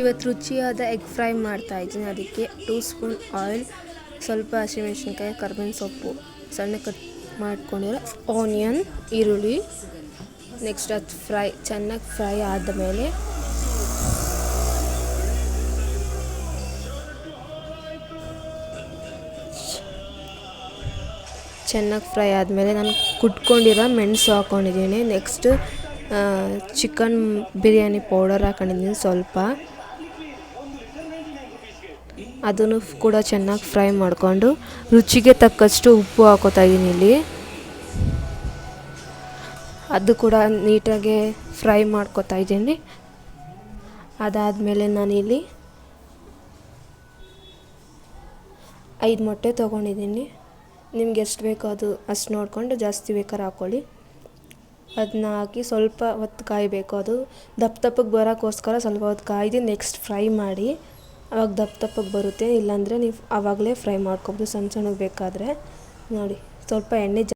ಇವತ್ತು ರುಚಿಯಾದ egg fry ಮಾಡ್ತಾ ಇದ್ದೀನಿ. ಅದಕ್ಕೆ ಟೂ ಸ್ಪೂನ್ ಆಯಿಲ್ ಸ್ವಲ್ಪ ಹಸಿಮೆಣ್ಸಿನ್ಕಾಯಿ, ಕರ್ಬೇವಿನ ಸೊಪ್ಪು, ಸಣ್ಣ ಕಟ್ ಮಾಡ್ಕೊಂಡಿರೋ ಆನಿಯನ್ ಈರುಳ್ಳಿ ನೆಕ್ಸ್ಟ್ ಅದು ಫ್ರೈ ಚೆನ್ನಾಗಿ ಫ್ರೈ ಆದಮೇಲೆ ಚೆನ್ನಾಗಿ ಫ್ರೈ ಆದಮೇಲೆ ನಾನು ಕುಟ್ಕೊಂಡಿರೋ ಮೆಣಸು ಹಾಕ್ಕೊಂಡಿದ್ದೀನಿ ನೆಕ್ಸ್ಟ್ ಚಿಕನ್ ಬಿರಿಯಾನಿ ಪೌಡರ್ ಹಾಕೊಂಡಿದ್ದೀನಿ ಸ್ವಲ್ಪ. ಅದನ್ನು ಕೂಡ ಚೆನ್ನಾಗಿ ಫ್ರೈ ಮಾಡಿಕೊಂಡು ರುಚಿಗೆ ತಕ್ಕಷ್ಟು ಉಪ್ಪು ಹಾಕೋತಾ ಇದ್ದೀನಿ ಇಲ್ಲಿ. ಅದು ಕೂಡ ನೀಟಾಗಿ ಫ್ರೈ ಮಾಡ್ಕೊತಾ ಇದ್ದೀನಿ. ಅದಾದಮೇಲೆ ನಾನಿಲ್ಲಿ ಐದು ಮೊಟ್ಟೆ ತೊಗೊಂಡಿದ್ದೀನಿ. ನಿಮ್ಗೆ ಎಷ್ಟು ಬೇಕೋ ಅದು ಅಷ್ಟು ನೋಡಿಕೊಂಡು ಜಾಸ್ತಿ ಬೇಕಾದ್ರೆ ಹಾಕ್ಕೊಳ್ಳಿ ಅದನ್ನ ಹಾಕಿ ಸ್ವಲ್ಪ ಹೊತ್ತು ಕಾಯಬೇಕು ಅದು. ದಪ್ಪ ದಪ್ಪಗೆ ಬರೋಕ್ಕೋಸ್ಕರ ಸ್ವಲ್ಪ ಹೊತ್ತು ಕಾಯ್ದು ನೆಕ್ಸ್ಟ್ ಫ್ರೈ ಮಾಡಿ. ಅವಾಗ ದಪ್ಪ ದಪ್ಪಗೆ ಬರುತ್ತೆ, ಇಲ್ಲಾಂದರೆ ನೀವು ಆವಾಗಲೇ ಫ್ರೈ ಮಾಡ್ಕೊಬೋದು, ಸಣ್ಣ ಸಣ್ಣಗೆ ಬೇಕಾದರೆ. ನೋಡಿ, ಸ್ವಲ್ಪ ಎಣ್ಣೆ